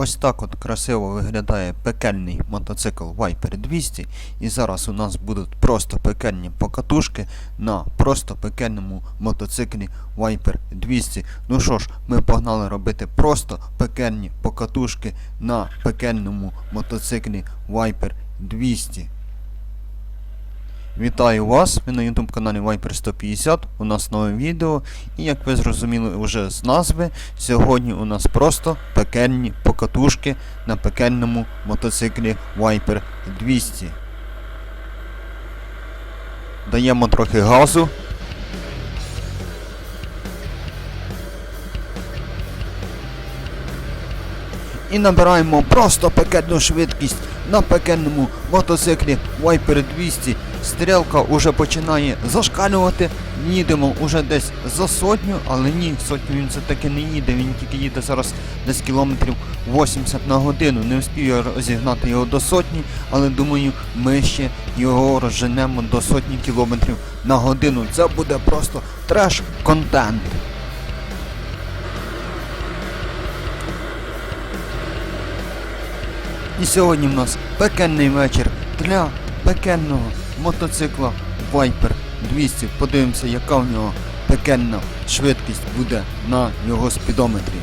Ось так от красиво виглядає пекельний мотоцикл Viper 200. І зараз у нас будуть просто пекельні покатушки на просто пекельному мотоциклі Viper 200. Ну що ж, ми погнали робити просто пекельні покатушки на пекельному мотоциклі Viper 200. Вітаю вас! Ви на YouTube каналі Viper 150. У нас нове відео. І як ви зрозуміли вже з назви, сьогодні у нас просто пекельні покатушки на пекельному мотоциклі Viper 200. Даємо трохи газу. І набираємо просто пекельну швидкість на пекельному мотоциклі Viper 200. Стрілка вже починає зашкалювати. Їдемо уже десь за сотню, але ні, сотню він все таки не їде. Він тільки їде зараз десь кілометрів 80 на годину. Не встиг я розігнати його до сотні, але думаю, ми ще його розженемо до сотні кілометрів на годину. Це буде просто треш-контент. І сьогодні в нас пекельний вечір для пекельного мотоцикла Viper 200. Подивимося, яка в нього пекельна швидкість буде на його спідометрі.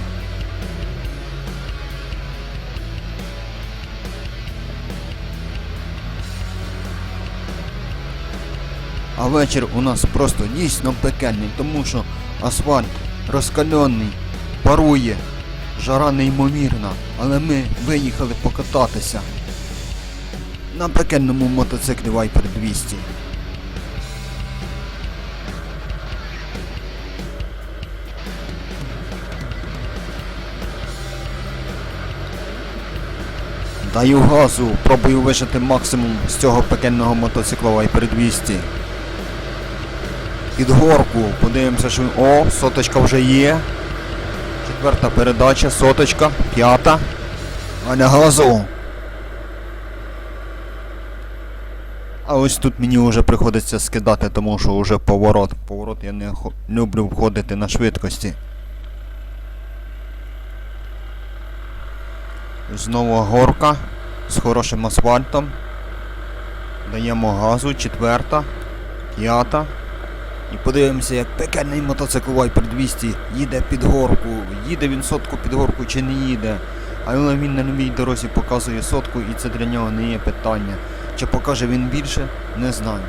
А вечір у нас просто дійсно пекельний, тому що асфальт розкальоний, парує, жара неймовірна, але ми виїхали покататися на пекельному мотоциклі Viper 200. Даю газу, пробую вижити максимум з цього пекельного мотоцикла Viper 200. Під горку, подивимося, що. О, соточка вже є. Четверта передача, соточка, п'ята. Аля газу. А ось тут мені вже приходиться скидати, тому що вже поворот. Поворот я не люблю входити на швидкості. Знову горка з хорошим асфальтом. Даємо газу, четверта, п'ята. І подивимося, як пекельний мотоцикл Viper 200 їде під горку. Їде він сотку під горку чи не їде. Але він на новій дорозі показує сотку і це для нього не є питання. Чи покаже він більше, не знаю.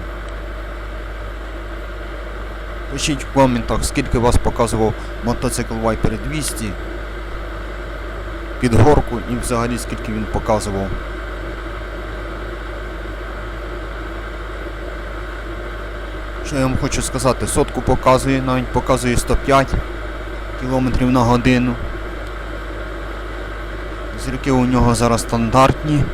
Пишіть в коментах, скільки вас показував мотоцикл Viper 200 під горку і взагалі скільки він показував. Що я вам хочу сказати, сотку показує, навіть показує 105 км на годину. Зірки у нього зараз стандартні.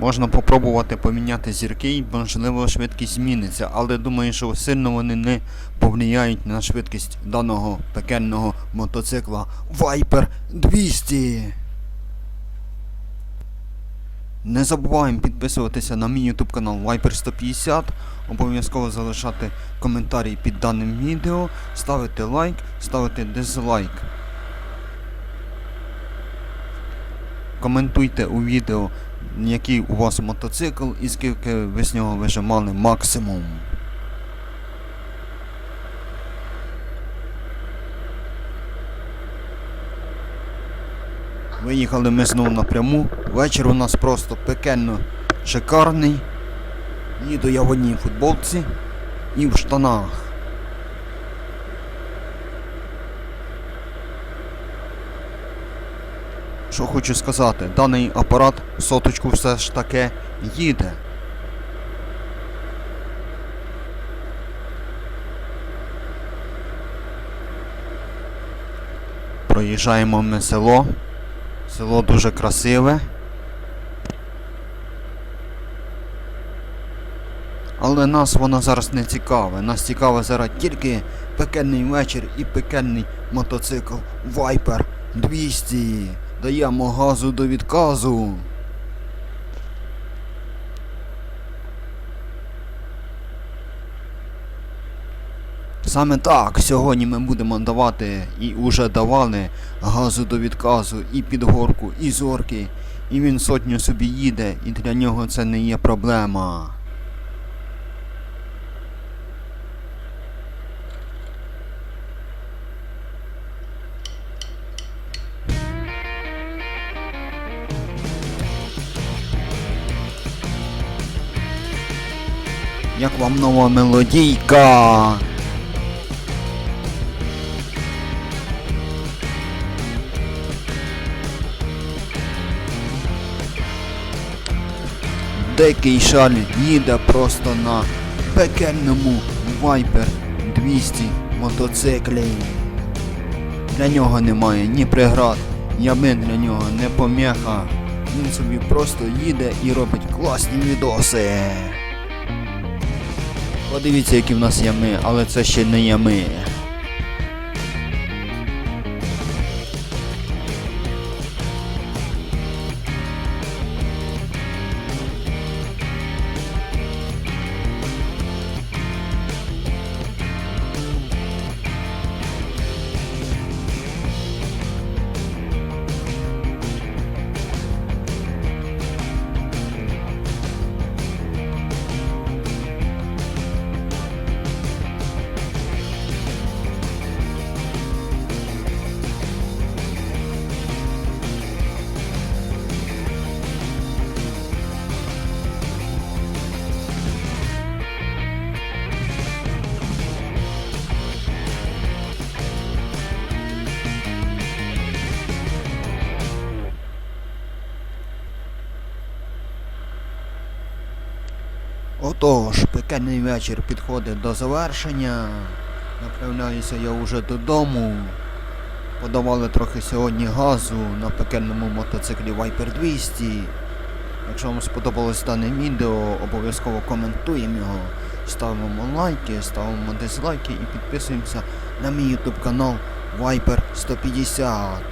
Можна попробувати поміняти зірки і можливо швидкість зміниться, але думаю, що сильно вони не повлияють на швидкість даного пекельного мотоцикла Viper 200. Не забуваємо підписуватися на мій YouTube канал Viper 150, обов'язково залишати коментарі під даним відео, ставити лайк, ставити дизлайк. Коментуйте у відео, який у вас мотоцикл і скільки ви з нього вижимали максимум. Виїхали ми знову напряму. Вечір у нас просто пекельно шикарний. Їду я в одній футболці і в штанах. Що хочу сказати, даний апарат соточку все ж таки їде. Проїжджаємо ми село. Село дуже красиве. Але нас воно зараз не цікаве. Нас цікаве зараз тільки пекельний вечір і пекельний мотоцикл Viper 200. Даємо газу до відказу. Саме так, сьогодні ми будемо давати і уже давали газу до відказу і під горку, і зорки. І він сотню собі їде, і для нього це не є проблема. Як вам нова мелодійка? Дикий шаль їде просто на пекельному Viper 200 мотоциклі. Для нього немає ні преград, ями для нього не помеха. Він собі просто їде і робить класні відоси. Подивіться, які в нас ями, але це ще не ями. Отож, пекельний вечір підходить до завершення. Направляюся я вже додому. Подавали трохи сьогодні газу на пекельному мотоциклі Viper 200. Якщо вам сподобалось дане відео, обов'язково коментуємо його, ставимо лайки, ставимо дизлайки і підписуємося на мій YouTube канал Viper 150.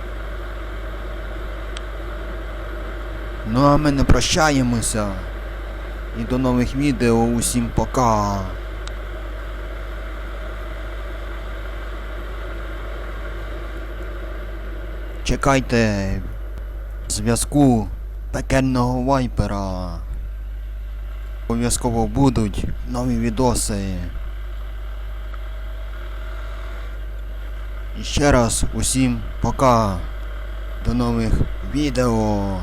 Ну а ми не прощаємося. І до нових відео. Усім пока. Чекайте зв'язку пекельного вайпера. Обов'язково будуть нові відоси. І ще раз усім пока. До нових відео.